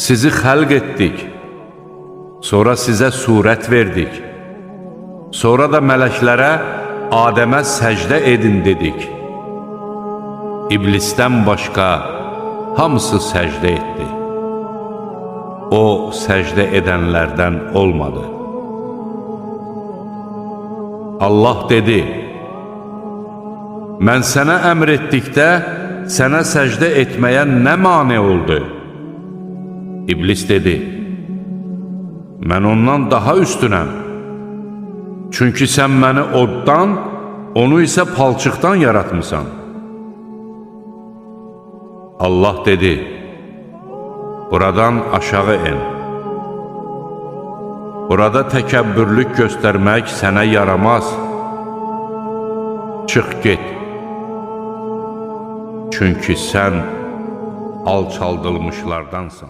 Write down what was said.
Sizi xəlq etdik. Sonra sizə surət verdik. Sonra da mələklərə Adəmə səcdə edin dedik. İblisdən başqa hamısı səcdə etdi. O səcdə edənlərdən olmadı. Allah dedi: Mən sənə əmr etdikdə sənə səcdə etməyə nə mane oldu? İblis dedi: Mən ondan daha üstünəm. Çünki sən məni oddan, onu isə palçıqdan yaratmısan. Allah dedi: Buradan aşağı en. Burada təkəbbürlük göstərmək sənə yaramaz. Çıx get. Çünki sən alçaldılmışlardansan.